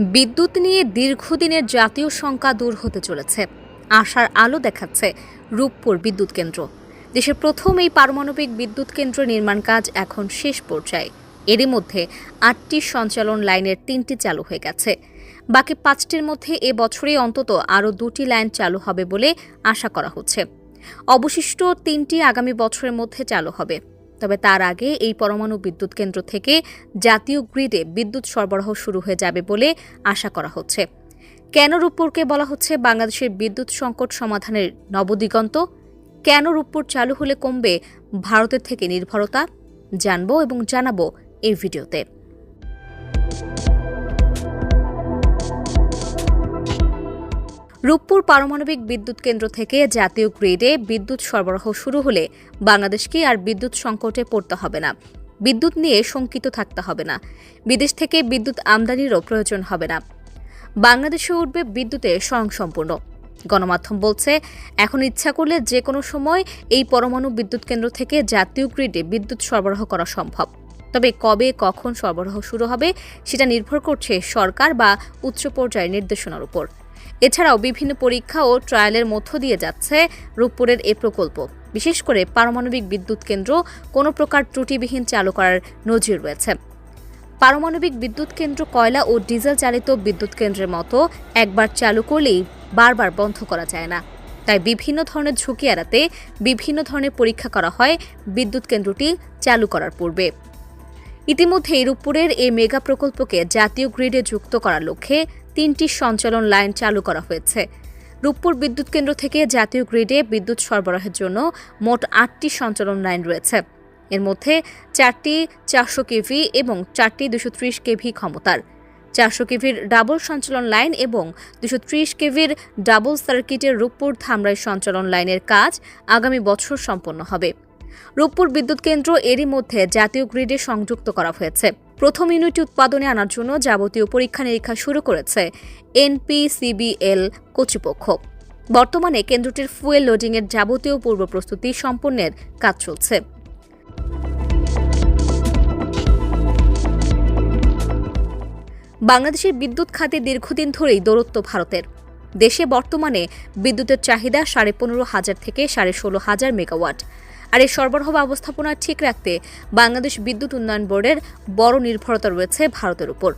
বিদ্যুৎ নিয়ে দীর্ঘদিনের জাতীয় শঙ্কা দূর হতে চলেছে। আশার আলো দেখাচ্ছে রূপপুর বিদ্যুৎ কেন্দ্র। দেশের প্রথম এই পারমাণবিক বিদ্যুৎ কেন্দ্র নির্মাণ কাজ এখন শেষ পর্যায়ে। এরই মধ্যে আটটি সঞ্চালন লাইনের তিনটি চালু হয়ে গেছে। বাকি পাঁচটির মধ্যে এ বছরে অন্তত আরও দুটি লাইন চালু হবে বলে আশা করা হচ্ছে। অবশিষ্ট তিনটি আগামী বছরের মধ্যে চালু হবে। তবে তার আগে এই পরমাণু বিদ্যুৎ কেন্দ্র থেকে জাতীয় গ্রিডে বিদ্যুৎ সরবরাহ শুরু হয়ে যাবে বলে আশা করা হচ্ছে। কেন রূপপুরকে বলা হচ্ছে বাংলাদেশের বিদ্যুৎ সংকট সমাধানের নবদিগন্ত। কেন রূপপুর চালু হলে কমবে ভারতের থেকে নির্ভরতা। জানব এবং জানাব এই ভিডিওতে। রূপপুর পারমাণবিক বিদ্যুৎ কেন্দ্র থেকে জাতীয় গ্রিডে বিদ্যুৎ সরবরাহ শুরু হলে বাংলাদেশকে আর বিদ্যুৎ সংকটে পড়তে হবে না। বিদ্যুৎ নিয়ে শঙ্কিত থাকতে হবে না। বিদেশ থেকে বিদ্যুৎ আমদানিরও প্রয়োজন হবে না। বাংলাদেশে উঠবে বিদ্যুতে স্বয়ংসম্পূর্ণ। গণমাধ্যম বলছে, এখন ইচ্ছা করলে যে কোনো সময় এই পরমাণু বিদ্যুৎ কেন্দ্র থেকে জাতীয় গ্রিডে বিদ্যুৎ সরবরাহ করা সম্ভব। তবে কবে, কখন সরবরাহ শুরু হবে, সেটা নির্ভর করছে সরকার বা উচ্চ পর্যায়ের নির্দেশনার উপর। এছাড়াও বিভিন্ন পরীক্ষা ও ট্রায়ালের মধ্য দিয়ে যাচ্ছে রূপপুরের এ প্রকল্প। বিশেষ করে পারমাণবিক বিদ্যুৎ কেন্দ্র কোনো প্রকার ত্রুটিবিহীন চালু করার নজির রয়েছে। পারমাণবিক বিদ্যুৎ কেন্দ্র কয়লা ও ডিজেল চালিত বিদ্যুৎ কেন্দ্রের মতো একবার চালু করলেই বারবার বন্ধ করা যায় না। তাই বিভিন্ন ধরনের ঝুঁকি এড়াতে বিভিন্ন ধরনের পরীক্ষা করা হয় বিদ্যুৎ কেন্দ্রটি চালু করার পূর্বে। ইতিমধ্যেই রূপপুরের এই মেগা প্রকল্পকে জাতীয় গ্রিডে যুক্ত করার লক্ষ্যে তিনটি সঞ্চালন লাইন চালু করা হয়েছে। রূপপুর বিদ্যুৎ কেন্দ্র থেকে জাতীয় গ্রিডে বিদ্যুৎ সরবরাহের জন্য মোট আটটি সঞ্চালন লাইন রয়েছে। এর মধ্যে চারটি চারশো কেভি এবং চারটি দুশো ত্রিশ কেভি ক্ষমতার। চারশো কেভির ডাবল সঞ্চালন লাইন এবং দুশো ত্রিশ কেভির ডাবল সার্কিটের রূপপুর ধামরাই সঞ্চালন লাইনের কাজ আগামী বছর সম্পন্ন হবে। রূপপুর বিদ্যুৎ কেন্দ্র এরই মধ্যে জাতীয় গ্রিডে সংযুক্ত করা হয়েছে। প্রথম ইউনিটটি উৎপাদনে আনার জন্য যাবতীয় পরীক্ষা নিরীক্ষা শুরু করেছে এনপিসিবিএল কর্তৃপক্ষ। বর্তমানে কেন্দ্রটির ফুয়েল লোডিংয়ের যাবতীয় পূর্ব প্রস্তুতি সম্পন্নের কাজ চলছে। বাংলাদেশের বিদ্যুৎ খাতে দীর্ঘদিন ধরেই দৌরত্ব ভারতের। দেশে বর্তমানে বিদ্যুতের চাহিদা সাড়ে পনেরো হাজার থেকে সাড়ে ষোলো হাজার মেগাওয়াট। আর এই সরবরাহ ব্যবস্থাপনা ঠিক রাখতে বাংলাদেশ বিদ্যুৎ উন্নয়ন বোর্ডের বড় নির্ভরতা রয়েছে ভারতের উপর।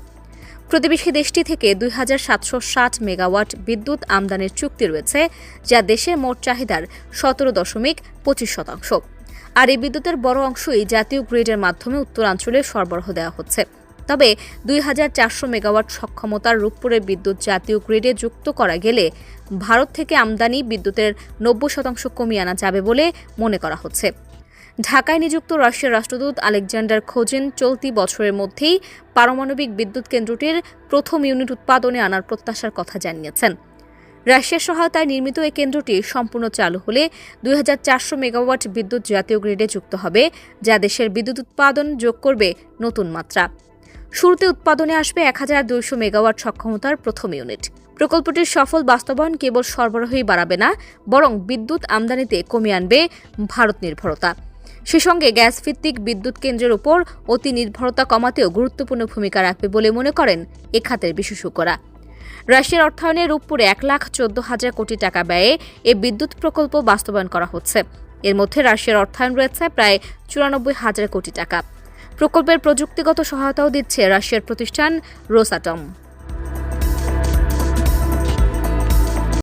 প্রতিবেশী দেশটি থেকে দুই হাজার সাতশো ষাট মেগাওয়াট বিদ্যুৎ আমদানির চুক্তি রয়েছে, যা দেশের মোট চাহিদার সতেরো দশমিক পঁচিশ শতাংশ। আর এই বিদ্যুতের বড় অংশই জাতীয় গ্রিডের মাধ্যমে উত্তরাঞ্চলে সরবরাহ দেওয়া হচ্ছে। তবে দুই হাজার চারশো মেগাওয়াট সক্ষমতার রূপপুরের বিদ্যুৎ জাতীয় গ্রিডে যুক্ত করা গেলে ভারত থেকে আমদানি বিদ্যুতের নব্বই শতাংশ কমিয়ে আনা যাবে বলে মনে করা হচ্ছে। ঢাকায় নিযুক্ত রাশিয়ার রাষ্ট্রদূত আলেকজান্ডার খোজেন চলতি বছরের মধ্যেই পারমাণবিক বিদ্যুৎ কেন্দ্রটির প্রথম ইউনিট উৎপাদনে আনার প্রত্যাশার কথা জানিয়েছেন। রাশিয়ার সহায়তায় নির্মিত এই কেন্দ্রটি সম্পূর্ণ চালু হলে দুই হাজার চারশো মেগাওয়াট বিদ্যুৎ জাতীয় গ্রিডে যুক্ত হবে, যা দেশের বিদ্যুৎ উৎপাদন যোগ করবে নতুন মাত্রা। শুরুতে উৎপাদনে আসবে এক হাজার দুইশো মেগাওয়াট সক্ষমতার প্রথম ইউনিট। প্রকল্পটির সফল বাস্তবায়ন কেবল সরবরাহই বাড়াবে না, বরং বিদ্যুৎ আমদানিতে কমিয়ে আনবে ভারত নির্ভরতা। সে সঙ্গে গ্যাস ভিত্তিক বিদ্যুৎ কেন্দ্রের উপর অতি নির্ভরতা কমাতেও গুরুত্বপূর্ণ ভূমিকা রাখবে বলে মনে করেন এ খাতের বিশেষজ্ঞরা। রাশিয়ার অর্থায়নে রূপপুরে এক লাখ চোদ্দ হাজার কোটি টাকা ব্যয়ে এ বিদ্যুৎ প্রকল্প বাস্তবায়ন করা হচ্ছে। এর মধ্যে রাশিয়ার অর্থায়ন রয়েছে প্রায় চুরানব্বই হাজার কোটি টাকা। প্রকল্পের প্রযুক্তিগত সহায়তাও দিচ্ছে রাশিয়ার প্রতিষ্ঠান রোসাটম।